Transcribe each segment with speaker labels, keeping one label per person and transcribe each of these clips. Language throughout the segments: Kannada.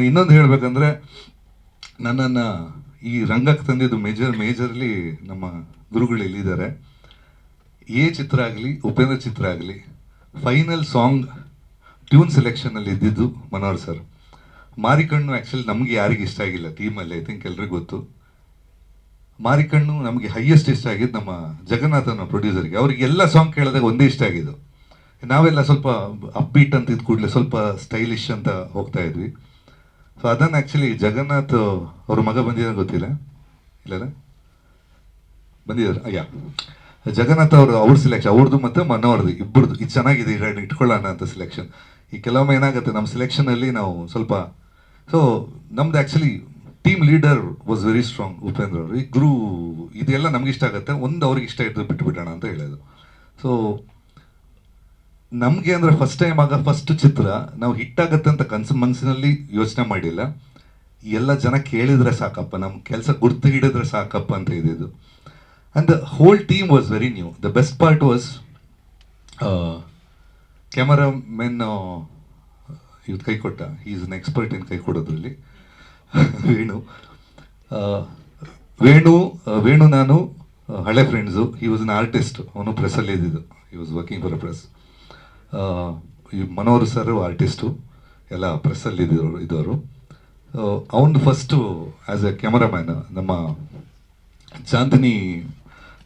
Speaker 1: ಇನ್ನೊಂದು ಹೇಳಬೇಕಂದ್ರೆ ನನ್ನನ್ನು ಈ ರಂಗಕ್ಕೆ ತಂದಿದ್ದು ಮೇಜರ್ ಮೇಜರ್ಲಿ ನಮ್ಮ ಗುರುಗಳು ಎಲ್ಲಿದ್ದಾರೆ? ಎ ಚಿತ್ರ ಆಗಲಿ, ಉಪೇಂದ್ರ ಚಿತ್ರ ಆಗಲಿ ಫೈನಲ್ ಸಾಂಗ್ ಟ್ಯೂನ್ ಸೆಲೆಕ್ಷನಲ್ಲಿ ಇದ್ದಿದ್ದು ಮನೋಹರ್ ಸರ್ ಮಾರಿಕಣ್ಣು ಆ್ಯಕ್ಚುಲಿ ನಮಗೆ ಯಾರಿಗೆ ಇಷ್ಟ ಆಗಿಲ್ಲ ಟೀಮಲ್ಲಿ ಐ ಥಿಂಕ್ ಎಲ್ರಿಗೂ ಗೊತ್ತು. ಮಾರಿಕಣ್ಣು ನಮಗೆ ಹೈಯೆಸ್ಟ್ ಇಷ್ಟ ಆಗಿದ್ದು ನಮ್ಮ ಜಗನ್ನಾಥನ ಪ್ರೊಡ್ಯೂಸರ್ಗೆ ಅವ್ರಿಗೆ ಎಲ್ಲ ಸಾಂಗ್ ಕೇಳಿದಾಗ ಒಂದೇ ಇಷ್ಟ ಆಗಿದ್ದು. ನಾವೆಲ್ಲ ಸ್ವಲ್ಪ ಅಪ್ಬೀಟ್ ಅಂತ ಇದ್ ಕೂಡಲೇ ಸ್ವಲ್ಪ ಸ್ಟೈಲಿಶ್ ಅಂತ ಹೋಗ್ತಾ ಇದ್ವಿ. ಸೊ ಅದನ್ನು ಆ್ಯಕ್ಚುಲಿ ಜಗನ್ನಾಥ್ ಅವ್ರ ಮಗ ಬಂದಿದ್ದಾರೆ ಗೊತ್ತಿಲ್ಲ. ಇಲ್ಲ ಬಂದಿದ್ದಾರೆ ಅಯ್ಯ ಜಗನ್ನಾಥ್ ಅವರು, ಅವ್ರ ಸೆಲೆಕ್ಷನ್ ಅವ್ರದ್ದು ಮತ್ತು ಮನೋರ್ದು ಇಬ್ಬರದ್ದು ಇದು ಚೆನ್ನಾಗಿದೆ, ಈ ಇಟ್ಕೊಳ್ಳೋಣ ಅಂತ ಸೆಲೆಕ್ಷನ್ ಈ ಕೆಲವೊಮ್ಮೆ ಏನಾಗುತ್ತೆ ನಮ್ಮ ಸೆಲೆಕ್ಷನಲ್ಲಿ ನಾವು ಸ್ವಲ್ಪ ಸೊ ನಮ್ದು actually team leader was very strong Upendra ಅವರು. ಈ ಗುರು, ಇದೆಲ್ಲ ನಮ್ಗೆ ಇಷ್ಟ ಆಗುತ್ತೆ. ಒಂದು ಅವ್ರಿಗೆ ಇಷ್ಟ ಇದ್ದು ಬಿಟ್ಟು ಬಿಡೋಣ ಅಂತ ಹೇಳೋದು. ಸೊ ನಮಗೆ ಅಂದರೆ ಫಸ್ಟ್ ಟೈಮ್ ಆಗ ಫಸ್ಟ್ ಚಿತ್ರ ನಾವು ಹಿಟ್ ಆಗತ್ತೆ ಅಂತ ಕನ್ಸು ಮನಸ್ಸಿನಲ್ಲಿ ಯೋಚನೆ ಮಾಡಿಲ್ಲ. ಎಲ್ಲ ಜನ ಕೇಳಿದ್ರೆ ಸಾಕಪ್ಪ ನಮ್ಮ ಕೆಲಸ ಗುರ್ತು ಹಿಡಿದ್ರೆ ಸಾಕಪ್ಪ ಅಂತ ಇದ್ದಿದ್ದು and the whole team was very new the best part was cameramen ಇವತ್ತು ಕೈ ಕೊಟ್ಟ. ಈಸ್ ಅನ್ ಎಕ್ಸ್ಪರ್ಟ್ ಇನ್ ಕೈ ಕೊಡೋದ್ರಲ್ಲಿ. ವೇಣು. ವೇಣು ವೇಣು ನಾನು ಹಳೆ ಫ್ರೆಂಡ್ಸು ಈ ವಾಸ್ ಅನ್ ಆರ್ಟಿಸ್ಟ್ ಅವನು ಪ್ರೆಸ್ಸಲ್ಲಿ ಇದ್ದಿದ್ದು. ಈ was working for a press ಈ ಮನೋಹರ್ ಸರ್ ಆರ್ಟಿಸ್ಟು ಎಲ್ಲ ಪ್ರೆಸ್ಸಲ್ಲಿ ಇದ್ದವರು ಇದ್ದವರು. ಅವನು ಫಸ್ಟು ಆ್ಯಸ್ ಎ ಕ್ಯಾಮರಾಮ್ಯಾನ್ ನಮ್ಮ Chandini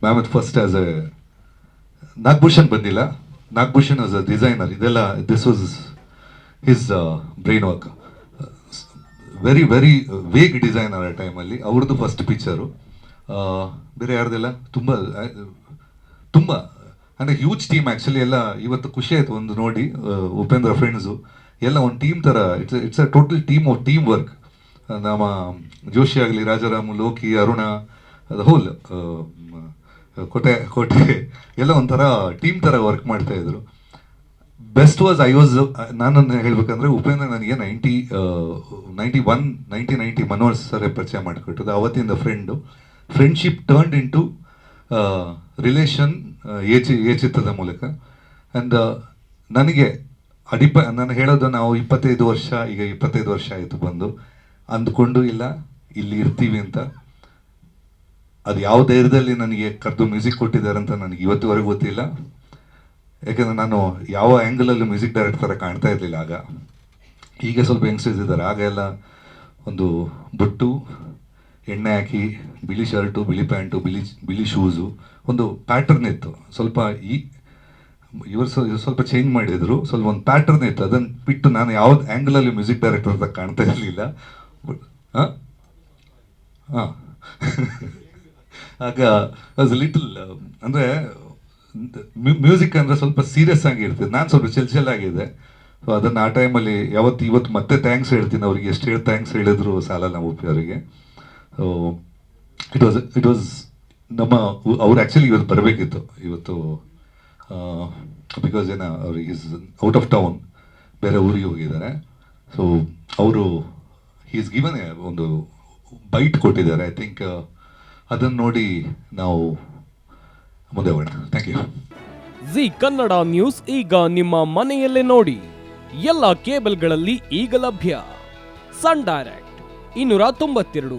Speaker 1: ma'am first as a Nagabhushan ಬಂದಿಲ್ಲ. ನಾಗಭೂಷಣ್ ಆಸ್ ಅ ಡಿಸೈನರ್ ಇದೆಲ್ಲ this was his brain work very very vague designer ಆ ಟೈಮಲ್ಲಿ ಅವ್ರದ್ದು ಫಸ್ಟ್ ಪಿಕ್ಚರು ಬೇರೆ ಯಾರ್ದೆಲ್ಲ? ತುಂಬ ತುಂಬ ಅಂದರೆ ಹ್ಯೂಜ್ ಟೀಮ್ ಆ್ಯಕ್ಚುಲಿ ಎಲ್ಲ ಇವತ್ತು ಖುಷಿ ಆಯಿತು ಒಂದು ನೋಡಿ ಉಪೇಂದ್ರ ಫ್ರೆಂಡ್ಸು ಎಲ್ಲ ಒಂದು ಟೀಮ್ ಥರ it's it's a total team of team work ನಮ್ಮ ಜೋಶಿ ಆಗಲಿ, ರಾಜಾರಾಮ್, ಲೋಕಿ, ಅರುಣ, ಅದು ಹೋಲ್ ಕೋಟೆ ಕೋಟೆ, ಎಲ್ಲ ಒಂಥರ ಟೀಮ್ ಥರ ವರ್ಕ್ ಮಾಡ್ತಾ ಇದ್ರು. ಬೆಸ್ಟ್ ವಾಸ್ ಐ ವಾಸ್ ನಾನು ಹೇಳ್ಬೇಕಂದ್ರೆ ಉಪೇಂದ್ರ ನನಗೆ ninety ninety one ninety ninety Manohar sir ಪರಿಚಯ ಮಾಡಿಕೊಟ್ಟದ್ದು, ಅವತ್ತಿಂದ friend friendship turned into relation ಏಚಿ ಚಿತ್ರದ ಮೂಲಕ. ಆ್ಯಂಡ್ ನನಗೆ ಅಡಿಪ, ನಾನು ಹೇಳೋದು ನಾವು ಇಪ್ಪತ್ತೈದು ವರ್ಷ, ಈಗ ಇಪ್ಪತ್ತೈದು ವರ್ಷ ಆಯಿತು ಬಂದು. ಅಂದ್ಕೊಂಡು ಇಲ್ಲ, ಇಲ್ಲಿ ಇರ್ತೀವಿ ಅಂತ. ಅದು ಯಾವ ಧೈರ್ಯದಲ್ಲಿ ನನಗೆ ಕರೆದು ಮ್ಯೂಸಿಕ್ ಕೊಟ್ಟಿದ್ದಾರೆ ಅಂತ ನನಗೆ ಇವತ್ತುವರೆಗೂ ಗೊತ್ತಿಲ್ಲ. ಯಾಕಂದರೆ ನಾನು ಯಾವ ಆ್ಯಂಗಲಲ್ಲೂ ಮ್ಯೂಸಿಕ್ ಡೈರೆಕ್ಟರ್ ಥರ ಕಾಣ್ತಾ ಇರಲಿಲ್ಲ ಆಗ. ಈಗ ಸ್ವಲ್ಪ ಯಂಗ್ಸ್ಟರ್ಸ್ ಇದ್ದಾರೆ, ಆಗ ಎಲ್ಲ ಒಂದು ಬೊಟ್ಟು ಎಣ್ಣೆ ಹಾಕಿ, ಬಿಳಿ ಶರ್ಟು, ಬಿಳಿ ಪ್ಯಾಂಟು, ಬಿಳಿ ಬಿಳಿ ಶೂಸು, ಒಂದು ಪ್ಯಾಟರ್ನ್ ಇತ್ತು. ಸ್ವಲ್ಪ ಈ, ಇವರು ಸ್ವಲ್ಪ ಚೇಂಜ್ ಮಾಡಿದ್ರು. ಸ್ವಲ್ಪ ಒಂದು ಪ್ಯಾಟರ್ನ್ ಇತ್ತು. ಅದನ್ನು ಬಿಟ್ಟು ನಾನು ಯಾವ್ದು ಆ್ಯಂಗಲಲ್ಲಿ ಮ್ಯೂಸಿಕ್ ಡೈರೆಕ್ಟರ್ ಅಂತ ಕಾಣ್ತಾ ಇರಲಿಲ್ಲ. ಹಾಂ ಹಾಂ ಆಗ ಅಸ್ ಲಿಟಲ್ ಅಂದರೆ ಮ್ಯೂಸಿಕ್ ಅಂದರೆ ಸ್ವಲ್ಪ ಸೀರಿಯಸ್ ಆಗಿರ್ತದೆ ನಾನು ಸ್ವಲ್ಪ ಚೆಲ್ ಆಗಿದೆ ಸೊ ಅದನ್ನು ಆ ಟೈಮಲ್ಲಿ ಯಾವತ್ತು, ಇವತ್ತು ಮತ್ತೆ ಥ್ಯಾಂಕ್ಸ್ ಹೇಳ್ತೀನಿ ಅವ್ರಿಗೆ. ಎಷ್ಟು ಹೇಳಿ ಥ್ಯಾಂಕ್ಸ್ ಹೇಳಿದ್ರು ಸಾಲ ನಾವು ಅವರಿಗೆ. ಇಟ್ ವಾಸ್ ಇಟ್ ವಾಸ್ ನಮ್ಮ ಅವ್ರು ಆ್ಯಕ್ಚುಲಿ ಇವತ್ತು ಬರಬೇಕಿತ್ತು. ಇವತ್ತು ಬಿಕಾಸ್ ಏನ ಅವ್ರಿಗೆ ಈಸ್ ಔಟ್ ಆಫ್ ಟೌನ್ ಬೇರೆ ಊರಿಗೆ ಹೋಗಿದ್ದಾರೆ. ಸೊ ಅವರು ಈಸ್ ಗಿವನ್ ಒಂದು ಬೈಟ್ ಕೊಟ್ಟಿದ್ದಾರೆ. ಐ ಥಿಂಕ್ ಅದನ್ನು ನೋಡಿ ನಾವು ಮುಂದೆ ಹೋಗೋಣ. Thank you
Speaker 2: Zee Kannada news ಈಗ ನಿಮ್ಮ ಮನೆಯಲ್ಲೇ ನೋಡಿ. ಎಲ್ಲ ಕೇಬಲ್ಗಳಲ್ಲಿ ಈಗ ಲಭ್ಯ. ಸನ್ ಡೈರೆಕ್ಟ್, ಇನ್ನೂರ ತೊಂಬತ್ತೆರಡು.